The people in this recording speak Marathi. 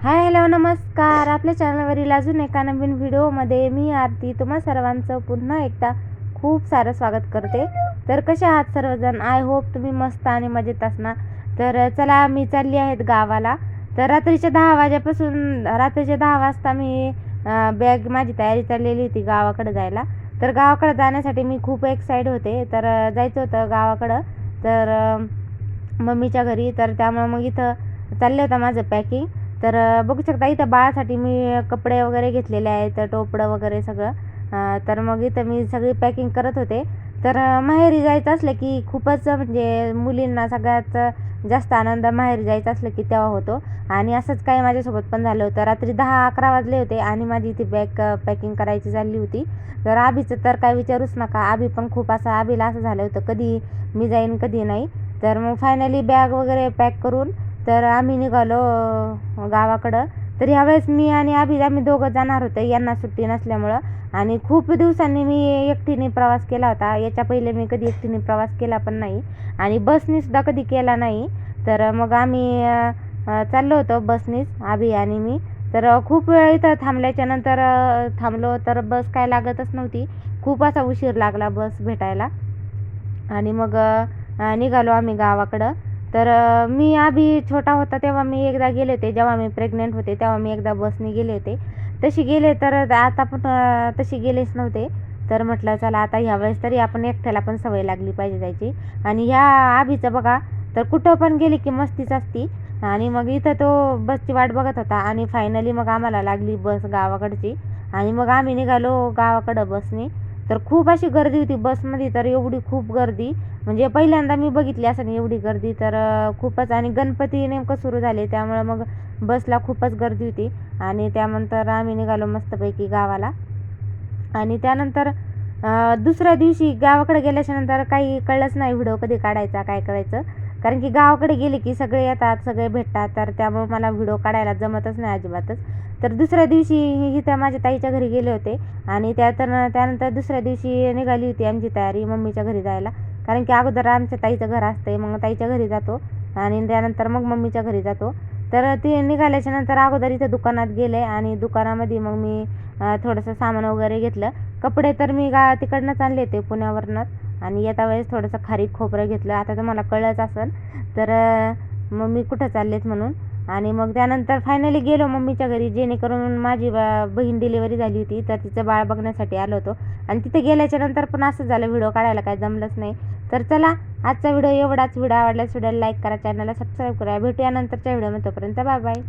हाय हॅलो नमस्कार. आपल्या चॅनलवरील अजून एका नवीन व्हिडिओमध्ये मी आरती. तुम्हा सर्वांचं पुन्हा एकदा खूप सारं स्वागत करते. तर कसे आहात सर्वजण? आय होप तुम्ही मस्त आणि मजेत असणार. तर चला मी चालली आहेत गावाला. तर रात्रीच्या दहा वाजेपासून रात्रीच्या दहा वाजता मी बॅग माझी तयारी चाललेली होती गावाकडे जायला. तर गावाकडे जाण्यासाठी मी खूप एक्साईट होते. तर जायचं होतं गावाकडं. तर मम्मीच्या घरी. तर त्यामुळं मग इथं चाललं होतं माझं पॅकिंग तर बघू शकता इथं बाळासाठी मी कपडे वगैरे घेतलेले आहेत टोपडं वगैरे सगळं. तर मग इथं मी सगळी पॅकिंग करत होते. तर माहेरी जायचं असलं की खूपच म्हणजे मुलींना सगळ्यात जास्त आनंद माहेरी जायचं असलं की तेव्हा होतो. आणि असंच काही माझ्यासोबत पण झालं होतं. रात्री दहा अकरा वाजले होते आणि माझी ती बॅग पॅकिंग करायची झाली होती. तर आबीचं तर काय विचारूच नका. आबी पण खूप असं आबीला असं झालं होतं. कधी मी जाईन कधी नाही. तर मग फायनली बॅग वगैरे पॅक करून तर आम्ही निघालो गावाकडं. तर ह्यावेळेस मी आणि अभिज आम्ही दोघं जाणार होतो. यांना सुट्टी नसल्यामुळं. आणि खूप दिवसांनी मी एकटीने प्रवास केला होता. याच्या पहिले मी कधी एकटीने प्रवास केला पण नाही. आणि बसनीसुद्धा कधी केला नाही. तर मग आम्ही चाललो होतो बसनीच आभी आणि मी. तर खूप वेळ इथं थांबल्याच्या नंतर थांबलो तर बस काय लागतच नव्हती. खूप असा उशीर लागला बस भेटायला. आणि मग निघालो आम्ही गावाकडं. तर मी आधी छोटा होता तेव्हा मी एकदा गेले होते. जेव्हा मी प्रेग्नेंट होते तेव्हा मी एकदा बसने गेले होते. तशी गेले तर आता पण तशी गेलेच नव्हते. तर म्हटलं चला आता ह्यावेळेस तरी आपण एकट्याला पण सवय लागली पाहिजे जायची. आणि ह्या आभीचं बघा तर कुठं पण गेली की मस्तीच असती. आणि मग इथं तो बसची वाट बघत होता. आणि फायनली मग आम्हाला लागली बस गावाकडची. आणि मग आम्ही निघालो गावाकडं बसने तर खूप अशी गर्दी होती बसमध्ये तर एवढी खूप गर्दी. म्हणजे पहिल्यांदा मी बघितली असं एवढी गर्दी तर खूपच. आणि गणपती नेमकं सुरू झाले त्यामुळं मग बसला खूपच गर्दी होती. आणि त्यानंतर आम्ही निघालो मस्तपैकी गावाला. आणि त्यानंतर दुसऱ्या दिवशी गावाकडे गेल्याच्यानंतर काही कळलंच नाही व्हिडिओ कधी काढायचा काय करायचं. कारण की गावाकडे गेले की सगळे येतात सगळे भेटतात तर त्यामुळे मला व्हिडिओ काढायला जमतच नाही अजिबातच. तर दुसऱ्या दिवशी ही इथं माझ्या ताईच्या घरी गेले होते आणि त्या तर त्यानंतर दुसऱ्या दिवशी निघाली होती आमची तयारी मम्मीच्या घरी जायला. कारण की अगोदर आमच्या ताईचं घर असतं मग ताईच्या घरी जातो आणि त्यानंतर मग मम्मीच्या घरी जातो. तर ते निघाल्याच्या नंतर अगोदर इथं दुकानात गेले आणि दुकानामध्ये मग मी थोडंसं सामान वगैरे घेतलं. कपडे तर मी गा तिकडनंच आणले होते पुण्यावरनंच आणि येता वेळेस थोडंसं खारीक खोबरं घेतलं. आता तर मला कळलंच असेल. तर मग मी कुठं चाललेत म्हणून? आणि मग त्यानंतर फायनली गेलो मम्मीच्या घरी. जेणेकरून माझी बहीण डिलिव्हरी झाली होती. तर तिचं बाळ बघण्यासाठी आलो होतो. आणि तिथे गेल्याच्यानंतर पण असं झालं व्हिडिओ काढायला काय जमलंच नाही. तर चला आजचा व्हिडिओ एवढाच. व्हिडिओ आवडल्यास व्हिडिओला लाईक करा चॅनलला सबस्क्राईब करा. भेटूया नंतरच्या व्हिडिओमध्ये तोपर्यंत बाय बाय